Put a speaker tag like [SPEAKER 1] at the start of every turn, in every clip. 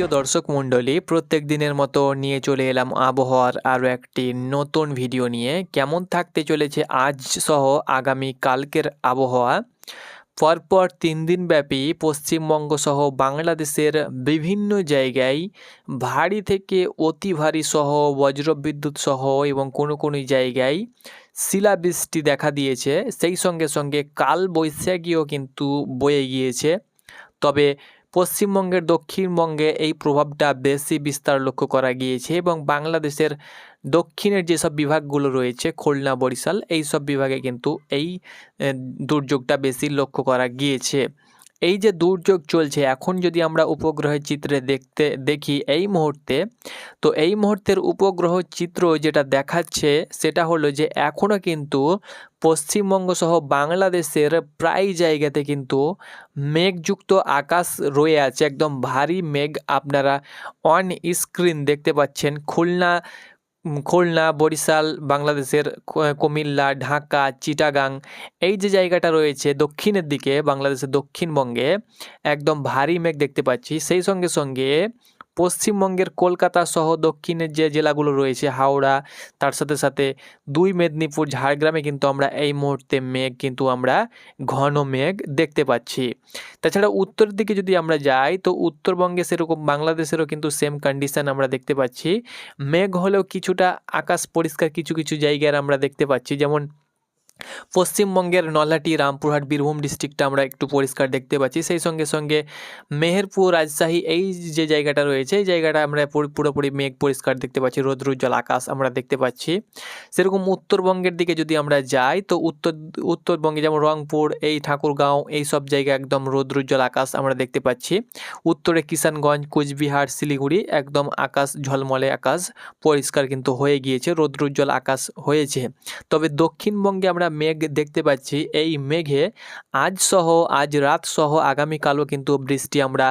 [SPEAKER 1] সুপ্রিয় দর্শক মণ্ডলী, প্রত্যেক দিনের মতো নিয়ে চলে এলাম আবহাওয়ার আরও একটি নতুন ভিডিও নিয়ে। কেমন থাকতে চলেছে আজ সহ আগামী কালকের আবহাওয়া? পরপর তিন দিন ব্যাপী পশ্চিমবঙ্গ সহ বাংলাদেশের বিভিন্ন জায়গায় ভারী থেকে অতি ভারী সহ বজ্রবিদ্যুৎ সহ এবং কোনো কোনো জায়গায় শিলাবৃষ্টি দেখা দিয়েছে। সেই সঙ্গে সঙ্গে কাল বৈশাখীও কিন্তু বয়ে গিয়েছে। তবে পশ্চিমবঙ্গের দক্ষিণবঙ্গে এই প্রভাবটা বেশি বিস্তার লক্ষ্য করা গিয়েছে এবং বাংলাদেশের দক্ষিণের যেসব বিভাগগুলো রয়েছে, খুলনা, বরিশাল এই সব বিভাগে কিন্তু এই দুর্যোগটা বেশি লক্ষ্য করা গিয়েছে। এই যে দুর্যোগ চলছে, এখন যদি আমরা উপগ্রহের চিত্রে দেখতে, দেখি এই মুহূর্তে, তো এই মুহূর্তের উপগ্রহ চিত্র যেটা দেখাচ্ছে, সেটা হলো যে এখনও কিন্তু পশ্চিমবঙ্গ সহ বাংলাদেশের প্রায় জায়গাতে কিন্তু মেঘযুক্ত আকাশ রয়ে আছে, একদম ভারী মেঘ আপনারা অন স্ক্রিন দেখতে পাচ্ছেন। খুলনা খুলনা, বরিশাল, বাংলাদেশের কুমিল্লা, ঢাকা, চিটাগাং, এই যে জায়গাটা রয়েছে দক্ষিণের দিকে, বাংলাদেশের দক্ষিণবঙ্গে, একদম ভারী মেঘ দেখতে পাচ্ছি। সেই সঙ্গে সঙ্গে পশ্চিমবঙ্গের কলকাতা সহ দক্ষিণের যে জেলাগুলো রয়েছে, হাওড়া, তার সাথে সাথে দুই মেদিনীপুর, ঝাড়গ্রামে কিন্তু আমরা এই মুহূর্তে মেঘ কিন্তু আমরা, ঘন মেঘ দেখতে পাচ্ছি। তাছাড়া উত্তরের দিকে যদি আমরা যাই, তো উত্তরবঙ্গে সেরকম বাংলাদেশেরও কিন্তু সেম কন্ডিশন আমরা দেখতে পাচ্ছি। মেঘ হলেও কিছুটা আকাশ পরিষ্কার কিছু কিছু জায়গার আমরা দেখতে পাচ্ছি। যেমন পশ্চিমবঙ্গের নলহাটি, রামপুরহাট, বীরভূম ডিস্ট্রিক্টটা আমরা একটু পরিষ্কার দেখতে পাচ্ছি। সেই সঙ্গে সঙ্গে মেহেরপুর রাজশাহী, এই যে জায়গাটা রয়েছে, এই জায়গাটা আমরা পুরো- পুরোপুরি মেঘ পরিষ্কার দেখতে পাচ্ছি। রৌদ্রোজ্জ্বল আকাশ আমরা দেখতে পাচ্ছি। সেরকম উত্তরবঙ্গের দিকে যদি আমরা যাই, তো উত্তর, উত্তরবঙ্গে যেমন রংপুর, এই ঠাকুরগাঁও, এই সব জায়গায় একদম রৌদ্রোজ্জ্বল আকাশ আমরা দেখতে পাচ্ছি। উত্তরে কিষানগঞ্জ, কোচবিহার, শিলিগুড়ি, একদম আকাশ ঝলমলে আকাশ পরিষ্কার কিন্তু হয়ে গিয়েছে, রৌদ্রোজ্জ্বল আকাশ হয়েছে। তবে দক্ষিণবঙ্গে আমরা মেঘ দেখতে পাচ্ছি। এই মেঘে আজ সহ, আজ রাত সহ, আগামীকালও কিন্তু বৃষ্টি আমরা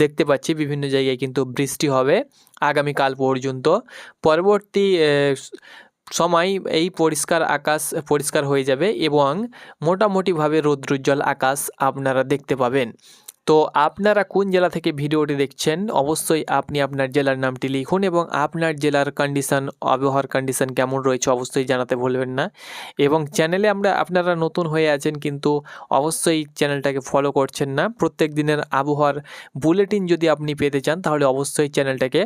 [SPEAKER 1] দেখতে পাচ্ছি। বিভিন্ন জায়গায় কিন্তু বৃষ্টি হবে আগামীকাল পর্যন্ত। পরবর্তী সময় এই পরিষ্কার আকাশ পরিষ্কার হয়ে যাবে এবং মোটামুটিভাবে রৌদ্রোজ্জ্বল আকাশ আপনারা দেখতে পাবেন। তো আপনারা কোন জেলা থেকে ভিডিওটি দেখছেন? অবশ্যই আপনি আপনার জেলার নামটি লিখুন এবং আপনার জেলার কন্ডিশন আবহাওয়ার কন্ডিশন কেমন রয়েছে অবশ্যই জানাতে ভুলবেন না। এবং চ্যানেলে আমরা আপনারা নতুন হয়ে আছেন কিন্তু অবশ্যই চ্যানেলটাকে ফলো করছেন না। প্রত্যেক দিনের আবহাওয়ার বুলেটিন যদি আপনি পেতে চান, তাহলে অবশ্যই চ্যানেলটাকে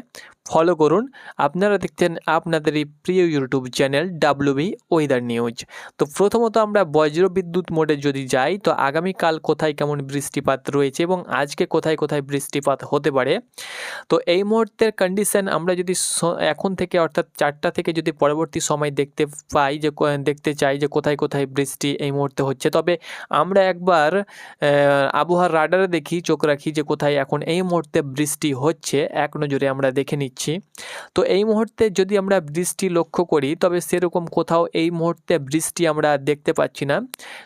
[SPEAKER 1] ফলো করুন। আপনারা দেখছেন আপনাদের এই প্রিয় YouTube channel WB weather news তো প্রথমত আমরা বজ্রবিদ্যুৎ মোডে যদি যাই, তো আগামীকাল কোথায় কেমন বৃষ্টিপাত রয়েছে এবং আজকে কোথায় কোথায় বৃষ্টিপাত হতে পারে। তো এই মুহূর্তের কন্ডিশন আমরা যদি এখন থেকে অর্থাৎ চারটা থেকে যদি পরবর্তী সময় দেখতে পাই যে দেখতে চাই যে কোথায় কোথায় বৃষ্টি এই মুহূর্তে হচ্ছে। তবে আমরা একবার আবহাওয়ার রাডারে দেখি, চোখ রাখি যে কোথায় এখন এই মুহূর্তে বৃষ্টি হচ্ছে। এক নজরে আমরা দেখে নিচ্ছি। তো এই মুহূর্তে যদি আমরা বৃষ্টি লক্ষ্য করি, তবে সেরকম কোথাও এই মুহূর্তে বৃষ্টি আমরা দেখতে পাচ্ছি না।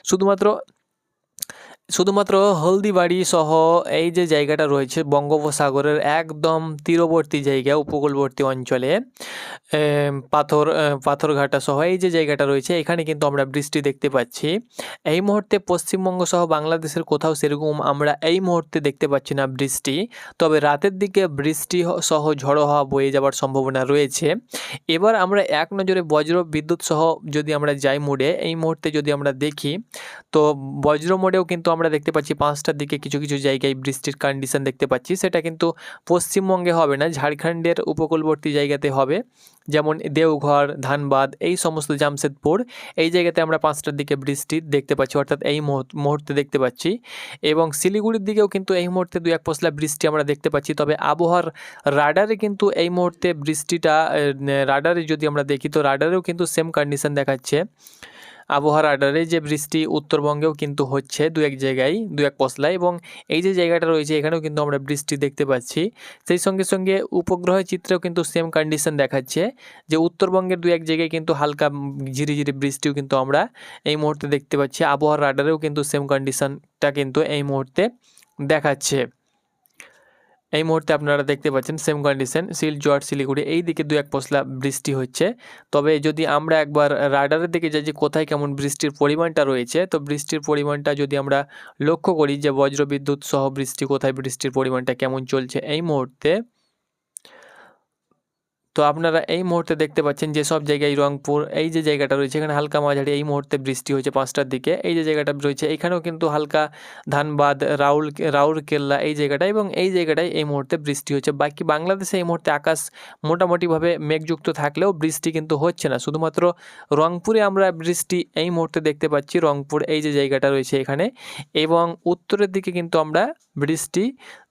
[SPEAKER 1] শুধুমাত্র শুধুমাত্র হলদিবাড়ি সহ এই যে জায়গাটা রয়েছে, বঙ্গোপসাগরের একদম তীরবর্তী জায়গা, উপকূলবর্তী অঞ্চলে পাথর পাথরঘাটা সহ এই যে জায়গাটা রয়েছে, এখানে কিন্তু আমরা বৃষ্টি দেখতে পাচ্ছি। এই মুহূর্তে পশ্চিমবঙ্গ সহ বাংলাদেশের কোথাও সেরকম আমরা এই মুহূর্তে দেখতে পাচ্ছি না বৃষ্টি, তবে রাতের দিকে বৃষ্টি সহ ঝড়ো হওয়া বয়ে যাওয়ার সম্ভাবনা রয়েছে। এবার আমরা এক নজরে বজ্র বিদ্যুৎ সহ যদি আমরা যাই মোড়ে, এই মুহূর্তে যদি আমরা দেখি, তো বজ্র মোড়েও কিন্তু আমরা দেখতে পাচ্ছি পাঁচটার দিকে কিছু কিছু জায়গায় বৃষ্টির কন্ডিশন দেখতে পাচ্ছি। সেটা কিন্তু পশ্চিমবঙ্গে হবে না, ঝাড়খণ্ডের উপকূলবর্তী জায়গাতে হবে। যেমন দেওঘর, ধানবাদ, এই সমস্ত জামশেদপুর, এই জায়গাতে আমরা পাঁচটার দিকে বৃষ্টি দেখতে পাচ্ছি, অর্থাৎ এই মুহূর্ত- দেখতে পাচ্ছি। এবং শিলিগুড়ির দিকেও কিন্তু এই মুহূর্তে দু এক পশলা বৃষ্টি আমরা দেখতে পাচ্ছি। তবে আবহাওয়ার রাডারে কিন্তু এই মুহূর্তে বৃষ্টিটা রাডারে যদি আমরা দেখি, তো রাডারেও কিন্তু সেম কন্ডিশন দেখাচ্ছে। আবহাওয়ার রাডারে যে বৃষ্টি উত্তরবঙ্গেও কিন্তু হচ্ছে দু এক জায়গায়, দু এক পশলায় এবং এই যে জায়গাটা রয়েছে এখানেও কিন্তু আমরা বৃষ্টি দেখতে পাচ্ছি। সেই সঙ্গে সঙ্গে উপগ্রহের চিত্রেও কিন্তু সেম কন্ডিশন দেখাচ্ছে যে উত্তরবঙ্গের দু এক জায়গায় কিন্তু হালকা ঝিরিঝিরি বৃষ্টিও কিন্তু আমরা এই মুহূর্তে দেখতে পাচ্ছি। আবহাওয়ার রাডারেও কিন্তু সেম কন্ডিশনটা কিন্তু এই মুহূর্তে দেখাচ্ছে। এই মুহূর্তে আপনারা দেখতে পাচ্ছেন সেম কন্ডিশন শিলচর শিলিগুড়ি, এই দিকে দু এক পশলা বৃষ্টি হচ্ছে। তবে যদি আমরা একবার রাডারের দিকে যাই যে কোথায় কেমন বৃষ্টির পরিমাণটা রয়েছে, তো বৃষ্টির পরিমাণটা যদি আমরা লক্ষ্য করি যে বজ্রবিদ্যুৎ সহ বৃষ্টি কোথায়, বৃষ্টির পরিমাণটা কেমন চলছে এই মুহূর্তে তো আপনারা এই মুহূর্তে দেখতে পাচ্ছেন যে সব জায়গায় রংপুর, এই যে জায়গাটা রয়েছে, এখানে হালকা মাঝারি এই মুহূর্তে বৃষ্টি হয়েছে পাঁচটার দিকে। এই যে জায়গাটা রয়েছে, এখানেও কিন্তু হালকা ধানবাদ, রাউল, রাউরকেল্লা এই জায়গাটা এবং এই জায়গাটায় এই মুহূর্তে বৃষ্টি হচ্ছে বাকি বাংলাদেশে এই মুহূর্তে আকাশ মোটামুটিভাবে মেঘযুক্ত থাকলেও বৃষ্টি কিন্তু হচ্ছে না। শুধুমাত্র রংপুরে আমরা বৃষ্টি এই মুহূর্তে দেখতে পাচ্ছি, রংপুর এই যে জায়গাটা রয়েছে এখানে এবং উত্তরের দিকে কিন্তু আমরা বৃষ্টি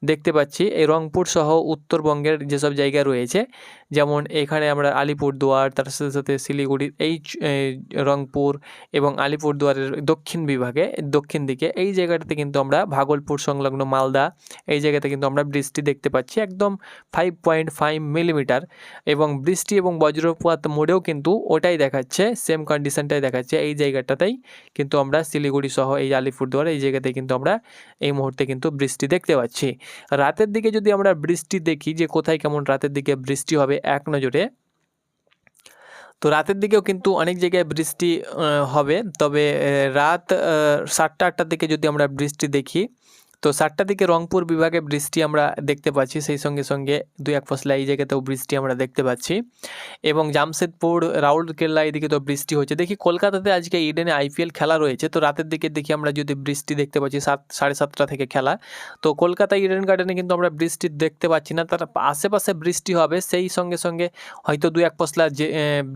[SPEAKER 1] দেখতে পাচ্ছি। এই রংপুর সহ উত্তরবঙ্গের যেসব জায়গা রয়েছে, যেমন এখানে আমরা আলিপুরদুয়ার, তার সাথে সাথে চ- এই রংপুর এবং আলিপুরদুয়ারের দক্ষিণ বিভাগে, দক্ষিণ দিকে, এই জায়গাটাতে কিন্তু আমরা ভাগলপুর সংলগ্ন মালদা, এই জায়গাতে কিন্তু আমরা বৃষ্টি দেখতে পাচ্ছি, একদম ফাইভ পয়েন্ট ফাইভ মিলিমিটার এবং বৃষ্টি এবং বজ্রপাত মোড়েও কিন্তু ওটাই দেখাচ্ছে সেম কন্ডিশনটাই দেখাচ্ছে, এই জায়গাটাতেই কিন্তু আমরা শিলিগুড়ি সহ এই আলিপুরদুয়ার, এই জায়গাতে কিন্তু আমরা এই মুহূর্তে কিন্তু বৃষ্টি দেখতে পাচ্ছি। রাতের দিকে যদি আমরা বৃষ্টি দেখি যে কোথায় কেমন রাতের দিকে বৃষ্টি হবে, এক নজরে। তো রাতের দিকেও কিন্তু অনেক জায়গায় বৃষ্টি হবে। তবে রাত সাতটা আটটার দিকে যদি আমরা বৃষ্টি দেখি তো সাতটা দিকে রংপুর বিভাগে বৃষ্টি আমরা দেখতে পাচ্ছি, সেই সঙ্গে সঙ্গে দুই এক ফসলা এই জায়গাতেও বৃষ্টি আমরা দেখতে পাচ্ছি। এবং জামশেদপুর, রাউরকেল্লা এদিকে তো বৃষ্টি হচ্ছে। দেখি কলকাতাতে আজকে ইডেনে আইপিএল খেলা রয়েছে, তো রাতের দিকে দেখি আমরা যদি বৃষ্টি দেখতে পাচ্ছি, সাত, সাড়ে সাতটা থেকে খেলা। তো কলকাতা ইডেন গার্ডেনে কিন্তু আমরা বৃষ্টি দেখতে পাচ্ছি না, তার আশেপাশে বৃষ্টি হবে, সেই সঙ্গে সঙ্গে হয়তো দু এক পশলা যে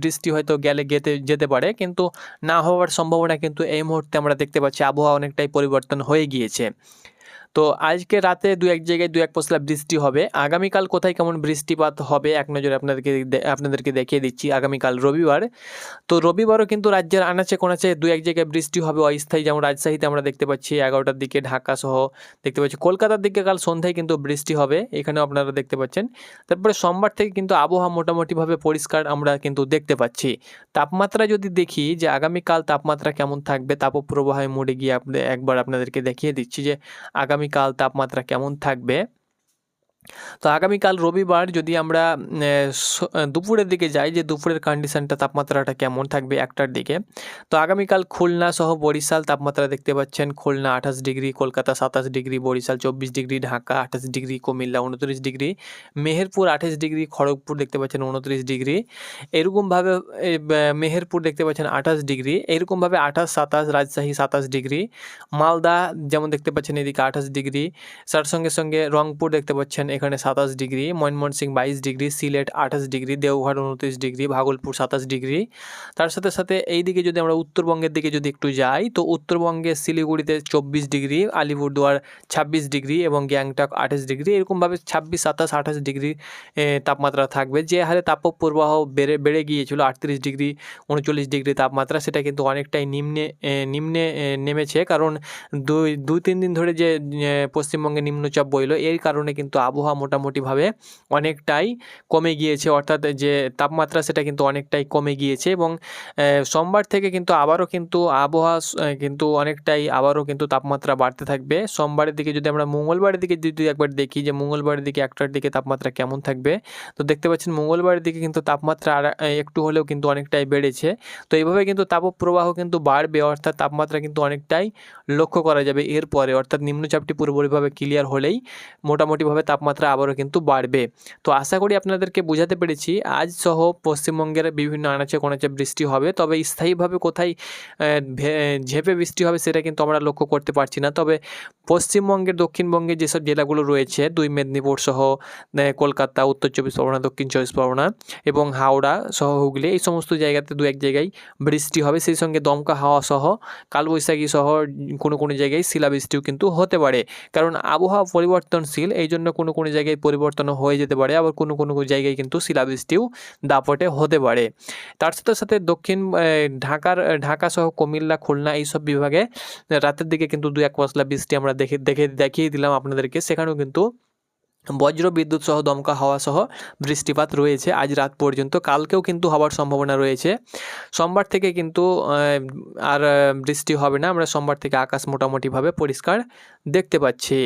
[SPEAKER 1] বৃষ্টি হয়তো গেলে গেতে, যেতে পারে, কিন্তু না হওয়ার সম্ভাবনা কিন্তু এই মুহূর্তে আমরা দেখতে পাচ্ছি, আবহাওয়া অনেকটাই পরিবর্তন হয়ে গিয়েছে। তো আজকে রাতে দু এক জায়গায় দু এক পশলা বৃষ্টি হবে। আগামীকাল কোথায় কেমন বৃষ্টিপাত হবে এক নজরে আপনাদেরকে আপনাদেরকে দেখিয়ে দিচ্ছি আগামীকাল রবিবার। তো রবিবারও কিন্তু রাজ্যের আনাচে কোনাচে দু এক জায়গায় বৃষ্টি হবে অস্থায়ী। যেমন রাজশাহীতে আমরা দেখতে পাচ্ছি এগারোটার দিকে ঢাকা সহ দেখতে পাচ্ছি। কলকাতার দিকে কাল সন্ধ্যায় কিন্তু বৃষ্টি হবে, এখানেও আপনারা দেখতে পাচ্ছেন। তারপরে সোমবার থেকে কিন্তু আবহাওয়া মোটামুটিভাবে পরিষ্কার আমরা কিন্তু দেখতে পাচ্ছি। তাপমাত্রা যদি দেখি যে আগামীকাল তাপমাত্রা কেমন থাকবে তাপপ্রবাহের মোড়ে গিয়ে একবার আপনাদেরকে দেখিয়ে দিচ্ছি যে আগামীকাল তাপমাত্রা কেমন থাকবে? তো আগামীকাল রবিবার যদি আমরা দুপুরের দিকে যাই, যে দুপুরের কন্ডিশনটা তাপমাত্রাটা কেমন থাকবে একটার দিকে, তো আগামীকাল খুলনা সহ বরিশাল তাপমাত্রা দেখতে পাচ্ছেন, খুলনা আঠাশ ডিগ্রি, কলকাতা সাতাশ ডিগ্রি, বরিশাল চব্বিশ ডিগ্রি, ঢাকা আঠাশ ডিগ্রি, কুমিল্লা উনত্রিশ ডিগ্রি, মেহেরপুর আঠাশ ডিগ্রি, খড়গপুর দেখতে পাচ্ছেন উনত্রিশ ডিগ্রি, এরকমভাবে মেহেরপুর দেখতে পাচ্ছেন আঠাশ ডিগ্রি, এরকমভাবে আঠাশ, সাতাশ, রাজশাহী সাতাশ ডিগ্রি, মালদা যেমন দেখতে পাচ্ছেন এদিকে আঠাশ ডিগ্রি, তার সঙ্গে সঙ্গে রংপুর দেখতে পাচ্ছেন এখানে সাতাশ ডিগ্রি ময়মনসিং বাইশ ডিগ্রি, সিলেট আঠাশ ডিগ্রি, দেওঘর উনত্রিশ ডিগ্রি, ভাগলপুর সাতাশ ডিগ্রি। তার সাথে সাথে এই দিকে যদি আমরা উত্তরবঙ্গের দিকে যদি একটু যাই, তো উত্তরবঙ্গে শিলিগুড়িতে চব্বিশ ডিগ্রি, আলিপুরদুয়ার ছাব্বিশ ডিগ্রি এবং গ্যাংটক আঠাশ ডিগ্রি। এরকমভাবে ছাব্বিশ, সাতাশ, আঠাশ ডিগ্রি তাপমাত্রা থাকবে। যে হারে তাপপ্রবাহ বেড়ে বেড়ে গিয়েছিল আটত্রিশ ডিগ্রি, উনচল্লিশ ডিগ্রি তাপমাত্রা, সেটা কিন্তু অনেকটাই নিম্নে নিম্নে নেমেছে। কারণ দুই দুই, তিন দিন ধরে যে পশ্চিমবঙ্গে নিম্নচাপ বইলো, এর কারণে কিন্তু আবহাওয়া মোটামুটিভাবে অনেকটাই কমে গিয়েছে, অর্থাৎ যে তাপমাত্রা সেটা কিন্তু অনেকটাই কমে গিয়েছে এবং সোমবার থেকে কিন্তু আবারও কিন্তু আবহাওয়া কিন্তু অনেকটাই আবারও কিন্তু তাপমাত্রা বাড়তে থাকবে। সোমবারের দিকে যদি আমরা মঙ্গলবারের দিকে যদি একবার দেখি যে মঙ্গলবারের দিকে একটার দিকে তাপমাত্রা কেমন থাকবে, তো দেখতে পাচ্ছেন মঙ্গলবারের দিকে কিন্তু তাপমাত্রা আর একটু হলেও কিন্তু অনেকটাই বেড়েছে। তো এইভাবে কিন্তু তাপপ্রবাহ কিন্তু বাড়বে, অর্থাৎ তাপমাত্রা কিন্তু অনেকটাই লক্ষ্য করা যাবে। এরপরে অর্থাৎ নিম্নচাপটি পুরোপুরিভাবে ক্লিয়ার হলেই মোটামুটিভাবে তাপমাত্রা আবারও কিন্তু বাড়বে। তো আশা করি আপনাদেরকে বোঝাতে পেরেছি, আজ সহ পশ্চিমবঙ্গের বিভিন্ন আনাচে কোনাচে বৃষ্টি হবে, তবে স্থায়ীভাবে কোথায় ঝেঁপে বৃষ্টি হবে সেটা কিন্তু আমরা লক্ষ্য করতে পারছি না। তবে পশ্চিমবঙ্গের দক্ষিণবঙ্গে যেসব জেলাগুলো রয়েছে, দুই মেদিনীপুর সহ কলকাতা, উত্তর চব্বিশ পরগনা, দক্ষিণ চব্বিশ পরগনা এবং হাওড়া সহ হুগলি, এই সমস্ত জায়গাতে দু এক জায়গায় বৃষ্টি হবে। সেই সঙ্গে দমকা হাওয়া সহ, কালবৈশাখী সহ কোনো কোনো জায়গায় শিলাবৃষ্টিও কিন্তু হতে পারে। কারণ আবহাওয়া পরিবর্তনশীল এই জন্য কোনো কোনো জায়গায় পরিবর্তন হয়ে যেতে পারে, আবার কোনো কোনো জায়গায় কিন্তু শিলাবৃষ্টিও দাপটে হতে পারে। তার সাথে সাথে দক্ষিণ ঢাকার ঢাকা সহ কুমিল্লা, খুলনা এইসব বিভাগে রাতের দিকে কিন্তু দু এক পশলা বৃষ্টি আমরা দেখে দেখে, দেখিয়ে দিলাম আপনাদেরকে। সেখানেও কিন্তু বজ্র বিদ্যুৎ সহ দমকা হাওয়া সহ বৃষ্টিপাত রয়েছে। আজ রাত পর্যন্ত কালকেও কিন্তু হওয়ার সম্ভাবনা রয়েছে। সোমবার থেকে কিন্তু আর বৃষ্টি হবে না। আমরা সোমবার থেকে আকাশ মোটামুটিভাবে পরিষ্কার দেখতে পাচ্ছি।